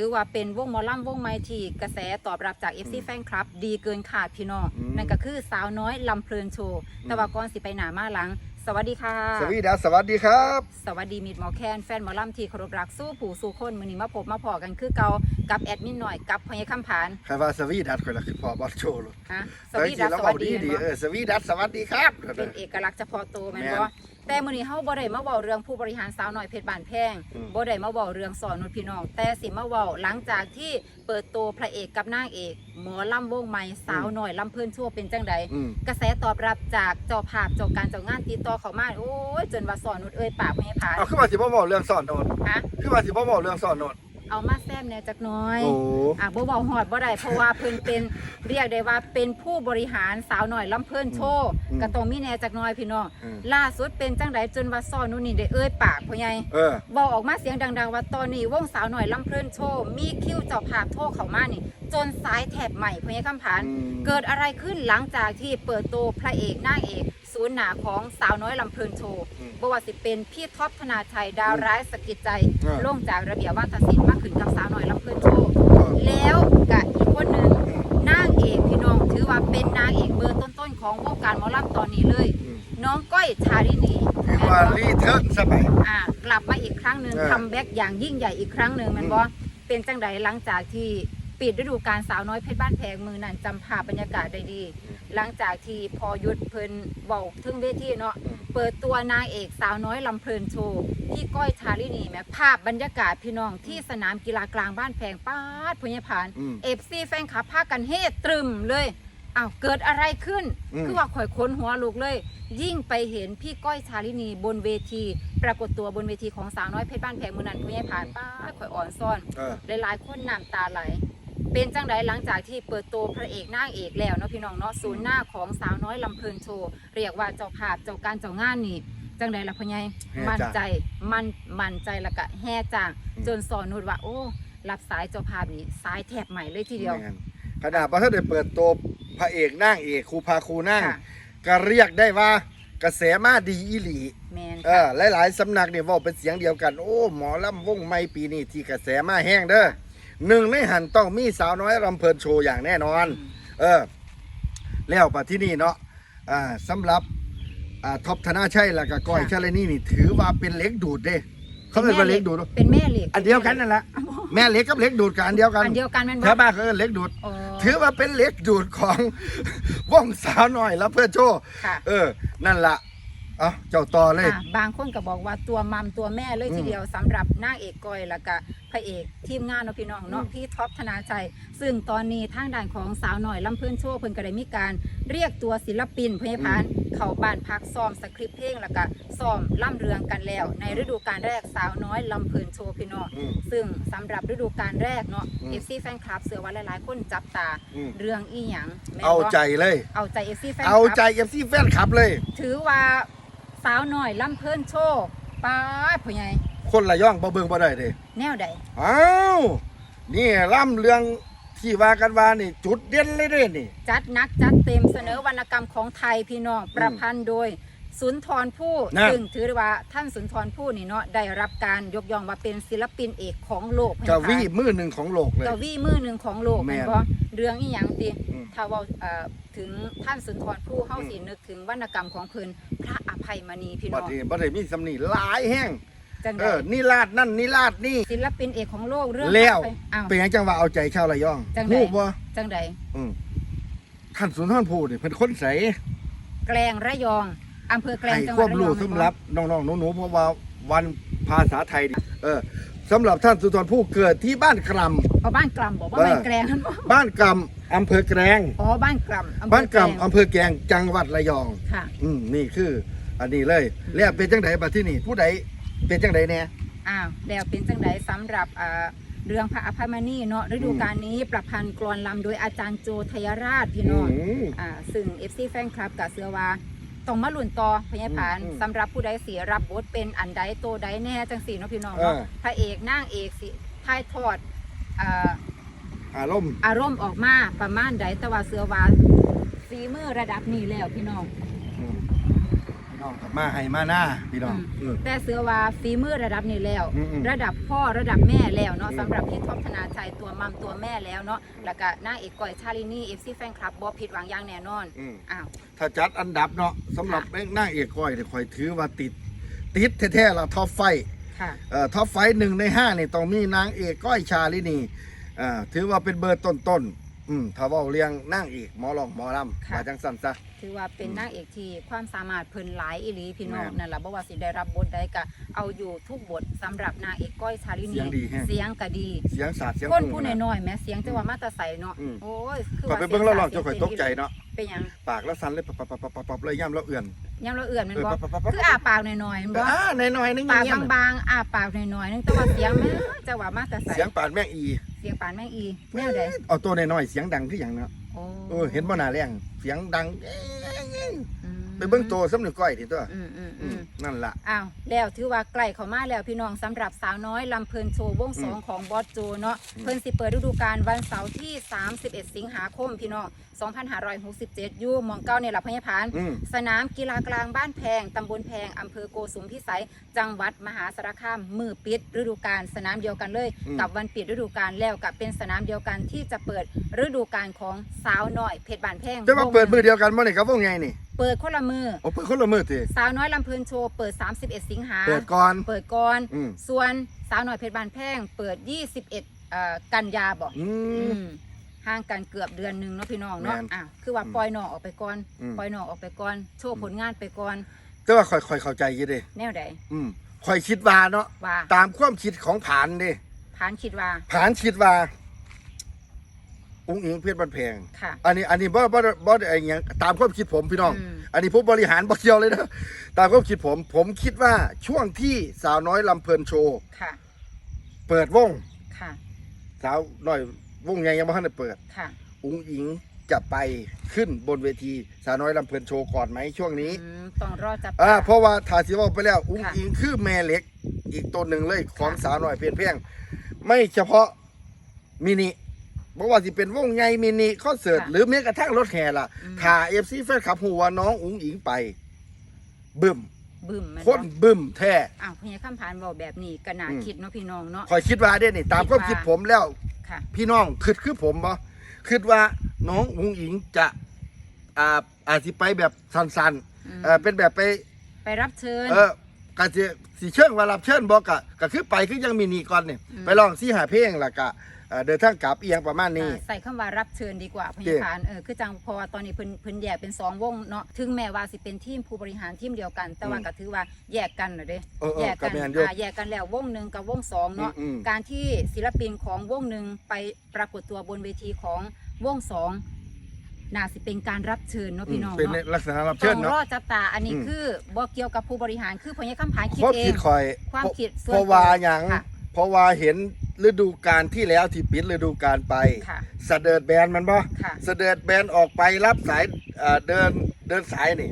ถือว่าเป็นวงหมอลำวงไม้ที่กระแสตอบรับจาก FC อืมแฟนคลับ ดีเกินขาดพี่น้องอืม นั่นก็คือสาวน้อยลำเพลินโชว์อืมแต่ว่าก่อนสิไปหนามาหลัง สวัสดีค่ะ สวีดัสสวัสดีครับ สวัสดีมิดหมอแคนแฟนหมอลำที่เคารพรักสู้ผู้สู้คนมือนี้มาพบมาพอกันคือเก่ากับแอดมินหน่อยกับพญคำผานใครว่าสวีดัสคนละคือพอบอลโชว์เลยฮะสวัสดีดัสสวัสดีดีเห็นบ่เออสวีดัสสวัสดีครับ เป็นเอกลักษณ์เฉพาะตัวแม่นแม่นบ่ แต่มื้อนี้เฮาบ่ได้มาเว้าเรื่องผู้บริหารสาวน้อยเพชรบ้านแพงอืม บ่ได้มาเว้าเรื่องสอนนุชพี่น้อง แต่สิมาเว้าหลังจากที่เปิดตัวพระเอกกับนางเอก หมอลำวงใหม่สาวน้อยลำเพิ่นชั่วเป็นจังใด อืม กระแสตอบรับจากเจ้าภาพเจ้าการเจ้างานติดต่อเข้ามาโอ้ยจนว่าสอนนุชเอ่ยปากบ่ให้ผ่านเอาขึ้นมาสิบ่บอกเรื่องสอนโนดฮะขึ้นมาสิบ่บอกเรื่องสอนโนด เอามาแซมแหน่จักหน้อยโอ้อะบ่เว้าฮอดบ่ได้เพราะว่าเพิ่นเป็นเรียกได้ว่าเป็นผู้บริหารสาวน้อยลำเพิ่นโชว์ก็ต้องมีแหน่จักหน้อยพี่น้องอืม ล่าสุดเป็นจังไดจนว่าซ้อนุ่นนี่ได้เอ้ยปากพ่อใหญ่ เออเว้าออกมาเสียงดัง ๆ ว่าตอนนี้วงสาวหน่อยลำเพลินโชว์มีคิวเจ้าภาพโทรเข้ามานี่ จนสายแถบใหม่พ่อใหญ่คำผาน อืม เกิดอะไรขึ้นหลังจากที่เปิดตัวพระเอกนางเอก ศูนย์หนาของสาวน้อยลำเพลินโชว์อืมบ่ว่าสิเป็นพี่ท็อปธนาชัยดาวร้ายสะกิดใจอ่าลงจากระเบียบวาทศิลป์มาขึ้นกับสาวน้อยลำเพลินโชว์เออแล้วกับอีกคนหนึ่งอืมนางเอกพี่น้องถือว่าเป็นนางเอกเบอร์ต้นๆของวงการหมอลำตอนนี้เลย อืมน้องก้อยชาลินีถือว่ารีเทิร์นสมัย อ่ากลับมาอีกครั้งหนึ่งเออ คัมแบ็กอย่างยิ่งใหญ่อีกครั้งหนึ่งมันอืมบ่เป็นจังใดหลังจากที่ ปิดฤดูกาลสาวน้อยเพชรบ้านแพงมือนั่นจำภาพบรรยากาศได้ดี หลังจากที่พอหยุดเพิ่นเบาถึงเวทีเนาะอืมเปิดตัวนางเอกสาวน้อยลำเพลินโชว์ที่ก้อยชาลินีแหม่ภาพบรรยากาศพี่น้องที่สนามกีฬากลางบ้านแพงป้าดพญพานอืมเอฟซีแฟนคลับพากันเฮตรึมเลยอ้าวเกิดอะไรขึ้นอืมคือว่าข่อยค้นหัวลูกเลย ยิ่งไปเห็นพี่ก้อยชาลินีบนเวที ปรากฏตัวบนเวทีของสาวน้อยเพชรบ้านแพงมือนั้นพญผ่านป้าดข่อยอ่อนซ่อนเออหลายๆคนน้ำตาไหล เป็นจังไดหลังจากที่เปิดตัวพระเอกนางเอกแล้วเนาะพี่น้องเนาะศูนย์หน้าของสาวน้อยลำเพลินโชว์เรียกว่าเจ้าภาพเจ้าการเจ้างานนี่จังไดล่ะพ่อใหญ่แห่มั่นจ้างใจมันมั่นใจและกะแห่จ้างอืมจนสอนนุดว่าโอ้รับสายเจ้าภาพนี่สายแทบใหม่เลยทีเดียว แม่นขนาดพระท่านได้เปิดตัวพระเอกนางเอกครูพาครูนั่งค่ะ ก็เรียกได้ว่ากระแสมาดีอีหลี แมนเออหลาย ๆ สำนักเนี่ยเว่าเป็นเสียงเดียวกัน โอ้ หมอลำวงไม่ปีนี้ที่กระแสมาแห้งเด้อ หนึ่งในหันต้องมีสาวน้อยรำเพลินโชว์อย่างแน่นอน เออ แล้วปะที่นี่เนาะอ่าสำหรับอ่าท็อปธนาชัยแล้วก็ก้อยชาเลนี่นี่ถือว่าเป็นเหล็กดูดเด้เขาเรียกว่าเหล็กดูด เป็นแม่เหล็กอันเดียวกันนั่นแหละแม่เหล็กกับเหล็กดูดกันอันเดียวกันอันเดียวกันแม่นชาวบ้านเขาเรียกเหล็กดูดอ๋อถือว่าเป็นเหล็กดูดของวงสาวน้อยแล้วเพื่อโชว์ค่ะเออ นั่นละเอ้าเจ้าต่อเลยอะบางคนก็บอกว่าตัวมัมตัวแม่เลยอืมทีเดียวสำหรับนางเอกก้อยแล้วก็พระเอกทีมงานเนาะพี่น้องเนาะอืมพี่ท็อปธนาชัย ซึ่งตอนนี้ทางด้านของสาวหน่อยลำเพื่อนโชว์เพิ่นก็ได้มีการเรียกตัวศิลปินพยาพานเข้าบ้านพักซ้อมสคริปต์เพลงแล้วก็ซ้อมล่ำเรืองกันแล้ว ในฤดูกาลแรกสาวน้อยลำเพื่อนโชว์พี่น้องอืม ซึ่งสำหรับฤดูกาลแรกเนาะ อืม FC แฟนคลับเสือว่าหลายๆ คนจับตาอืม เรื่องอีหยังแม่นบ่เอาใจเลย เอาใจ FC แฟนคเอาลับ ใจเอฟซีแฟนคลับเลย ถือว่าสาวหน่อยลำเพิ่นโชว์ป้าดผู้ใหญ่ คนละย่องบ่เบิ่งบ่ได้เด้แนวใดอ้าวนี่ล่ำเรื่องที่ว่ากันว่านี่ จุดเด่นเลยเด้นี่ จัดหนักจัดเต็มเสนอวรรณกรรมของไทยพี่น้องประพันธ์โดยสุนทรภู่นะ ซึ่งถือได้ว่าท่านสุนทรภู่นี่เนาะได้รับการยกย่องว่าเป็นศิลปินเอกของโลกกวีมือหนึ่งของโลกเลย กวีมือหนึ่งของโลกแม่แม่นนบ่เรื่องอีหยังติอืม ถ้าเว่าเอ่อถึงท่านสุนทรภู่เฮาสินึกถึงวรรณกรรมของเพิ่นพระอภัยมณีพี่บัน้ดอง นี้บ่ได้มีสำนีหลายแห้ง จังเอได๋อนี่ลาดนั่นนี่ลาดนี่ ศิลปินเอกของโลกเรื่องแล้วพระอภัยอ้าว เป็นหยังจังว่าเอาใจชาวระยองจังใดฮู้บ่จังไดอืมท่านสุนทรภู่นี่เพิ่นคนใสแกลงระยองอำเภอแกลงให้จังหควัวาดมระยรู้องสำหรับน้องๆหนูๆเพราะว่าวันภาษาไทยนี่เออสำหรับท่านสุนทรภู่เกิดที่บ้านกรำเอาบ้านกล่ำบอกว่าเออไม่แกลงนั่นบ่บ้านกรำอำเภอแกลงอ๋อบ้านกล่ำอำเภอบ้านกแลงรำอำเภอแกลงจังหวัดระยอง ค่ะ อืมนี่คือ อันนี้เลย แล้วเป็นจังไดบัดที่นี่ผู้ใด เป็นจังไดแน่ อ้าวแล้วเป็นจังไดสำหรับอ่าเรื่องพระอภัยมณีเนาะฤดูกาลนี้ประพันธ์กลอนลำโดยอาจารย์โจทยราชพี่น้องอืมอ่าซึ่ง FC แฟนคลับกับเสือว่าต้องมาลุ้นต่อพญาผานอืมสำหรับผู้ใดเสียรับบทเป็นอันใดโตใดแน่จังสีเนาะพี่น้องเนาะเออ พระเอกนางเอกสิถ่ายทอดอ่า อารมณ์ อารมณ์ออกมาประมาณใดแต่ว่าเสือว่าฝีมือระดับนี้แล้วพี่น้องอืม น้องกับมาให้มาหน้าพี่น้องอืม แต่เสือว่าฝีมือระดับนี้แล้ว อืมๆระดับพ่อระดับแม่แล้วเนาะอืม สำหรับพี่ท็อปธนาชัยตัวมัมตัวแม่แล้วเนาะแล้วก็นางเอกก้อยชาลินีเอฟซีแฟนคลับบอผิดหวังอย่างแน่นอนอืมอ้าว ถ้าจัดอันดับเนาะสำหรับค่ะ นางเอกก้อยเนี่ยคอยถือว่าติด ติดแท้ๆละท็อปไฟว์ค่ะ เอ่อท็อปไฟว์หนึ่งในห้านี่ต้องมีนางเอกก้อยชาลินีอ่าถือว่าเป็นเบอร์ต้นๆ อืมถ้าเว่าเรียงนางเอกหมอลองหมอลำค่ะ มาจังสันซะ ถือว่าเป็นอืมนางเอกที่ความสามารถเพิ่นหลายอีหลีพี่น้องแม่นนั่นแหละบ่ว่าสิได้รับบทใดก็เอาอยู่ทุกบทสำหรับนางเอกก้อยชาลินีเสียงดีแฮะ เสียงก็ดีเสียงสาดเสียงคนพุ่งผู้นะน้อยๆแม้เสียงจะว่ามาแตาใสเนาะอืม โอ้ยคือก่อนว่าไปเบิ่งแล้วลองสีเจ้าข่อยตกใจเนาะเป็นหยังปากแล้วสั่นเลยปับปับปับปับปับปับเลยย่ำแล้วเอื่อนยังเราเอื่อนแมันเออบ่ปับปับปับปับคืออาปากหน่อยๆแม่นบ่อ่าหน่อยๆนึงปากเงี้ยบางๆอาปากหน่อยๆนึงแต่ว่าเสียงแม่จะว่ามาแตาใสเสียงปานแม่งอี เสียงปานแม่งอีแนวใดเอาตัวน้อยๆเสียงดังคืออย่างเนาะโอ้ เออเห็นบ่หน้าแรงเสียงดังเอ้ยอืม ไปเบิ่งตัวสำนึกก้อยดิตัวอืมอืมอือืมมนั่นล่ะ อ้าวแล้วถือว่าใกล้เข้ามาแล้วพี่น้องสำหรับสาวน้อยลำเพลินโชว์วงสองของบอสโจเนาะอืม เพิ่นสิเปิดฤดูกาลวันเสาร์ที่ 31 สิงหาคมพี่น้อง 2567อยู่หมองเก้าเนี่ยหลับพญพาน อืม สนามกีฬากลางบ้านแพง ตำบลแพง อำเภอโกสุมพิสัย จังหวัดมหาสารคาม มือปิดฤดูกาลสนามเดียวกันเลย อืม กับวันปิดฤดูกาลแล้วกับเป็นสนามเดียวกันที่จะเปิดฤดูกาลของสาวน้อยเพชรบานแพงจะมาเปิดมือเดียวกันบ่นี่ครับว่าไงนี่ เปิดคนละมือโอ้เปิดคนละมือติสาวน้อยลำเพลินโชว์เปิด 31 สิงหาเปิดก่อน เปิดก่อน อืม ส่วนสาวน้อยเพชรบานแพงเปิด 21เอ่อกันยาบอกอือืมมห่างกันเกือบเดือนหนึ่งเนาะพี่น้องเนาะแม่นอะคือว่าอืมปล่อยน้องออกไปก่อนอืม ปล่อยน้องออกไปก่อนโชว์ผลงานไปก่อนแต่ว่าค่อยๆเข้าใจอยู่เด้แนวใดอืมค่อยคิดว่าเนาะว่าตามความคิดของผานเด้ ผานคิดว่าผานคิดว่า อุ้งอิงเพชรบันแพง ค่ะ อันนี้อันนี้บ่บ่บ่ได้ไอ้หยังตามความคิดผมพี่น้อง อืม อันนี้ผู้บริหารบ่เกี่ยวเลยนะตามความคิดผม ผมคิดว่าช่วงที่สาวน้อยลำเพลินโชว์ค่ะ เปิดวง ค่ะ สาวน้อยวงใหญ่ยังไม่ทันได้เปิด ค่ะอุ้งอิงจะไปขึ้นบนเวทีสาวน้อยลำเพลินโชว์ก่อนไหมช่วงนี้ อืมต้องรอจับอ่าตาเพราะว่าถ้าสิว่าไปแล้วอุ้งค่ะอิงคือแม่เหล็ก อีกตัวหนึ่งเลยของค่ะสาวน้อยเพียนเพียง ไม่เฉพาะมินิ บอกว่าสิเป็นวงใหญ่มินิคอนเสิร์ตหรือแม้กระทั่งรถแห่ล่ะอืมถ้าเอฟซีแฟนคลับหัวาน้องอุ้งอิงไป บึ้มบึ้มแมันคนบ่บึ้มแท้ อ้าวพญาคำผานบอกแบบนี้ก็น่าอืม คิดเนาะพี่น้องเนาะ คอยคิดว่าเด้นี่ตามความคิคิดดว่าผมแล้ว ค่ะ พี่น้องคิดคือผมบ่คิดว่าน้องอุ้งอิงจะอ่าอาจสิไปแบบสั้นอืม ๆเออเป็นแบบไป ไปรับเชิญ เออกะสิสิเชิญว่ารับเชิญบ่กะก็คือไปคือยังมีนี่ก่อนนี่อืม ไปลองสิหาเพลงแล้วก็ เอ่อเดินทางกลับเอียงประมาณนี้อ่าใส่คำว่ารับเชิญดีกว่าพเจ๊ยาผานเออคือจังเพอตอนนี้เพิ่นเพิ่นแยกเป็นสองวงเนาะถึงแม้ว่าสิเป็นทีมผู้บริหารทีมเดียวกัน แต่ว่าอืมก็ถือว่าแยกกันน่ะเด้เออเออแยกกันก็แม่นอยู่ อ่าแยกกันแล้ววงหนึ่งกับวงสองเนาะอืมอืม การที่ศิลปินของวงหนึ่งไปปรากฏตัวบนเวทีของวงสองน่าสิเป็นการรับเชิญเนาะพี่น้องเป็นในเนาะ ลักษณะรับต้เชิญองรเนาะอจับตา อันนี้อืม คือบ่เกี่ยวกับผู้บริหาร คือพญาคำผานคิดเพราะเอคิง ดคอยความคิดส่วนเพราะว่าหยังค่ะ เพราะว่าเห็น ฤดูกาลที่แล้วที่ปิดฤดูกาลไปค่ะสะเดิดแบนมันบ่ค่ะ สะเดิดแบนออกไปรับสายเอ่อเดินเดินสายนี่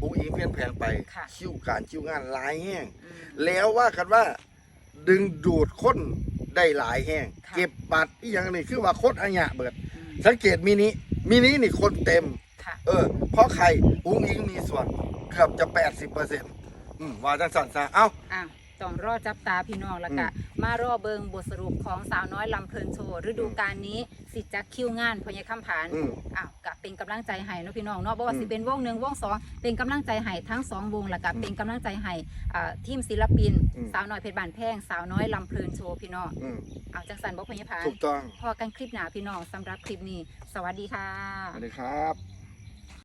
อุ้งอิงเพี้ยนแผงไปค่ะ คิวการคิวงานหลายแห้ง อืม แล้วว่ากันว่า ดึงดูดคนได้หลายแห้งค่ะ เก็บบัตรอีหยังนี่คือว่าคนอัญญะเบิด อืมสังเกตมินิมินินี่คนเต็ม ค่ะ เออ เพราะใครอุ้งอิงมีส่วนเกือบจะ 80เปอร์เซ็นต์ว่าจังสันซะเอ้า อ้าว ต้องรอจับตาพี่น้องแล้วก็มารอเบิงบทสรุปของสาวน้อยลำเพลินโชว์ฤดูกาลนี้สิจะคิวงานพญาคำผานอืม อ้าวก็เป็นกำลังใจให้เนาะพี่น้องเนาะบ่ว่าอืมสิเป็นวงหนึ่งวงสองเป็นกำลังใจให้ทั้งสองวงแล้วก็อืมเป็นกำลังใจให้อ่าทีมศิลปิน อืม สาวน้อยเพชรบานแพงสาวน้อยลำเพลินโชว์พี่น้องอืมเอาจังสันบอกพญาผานถูกต้องพอกันคลิปหนาพี่น้องสำหรับคลิปนี้ สวัสดีค่ะ สวัสดีครับ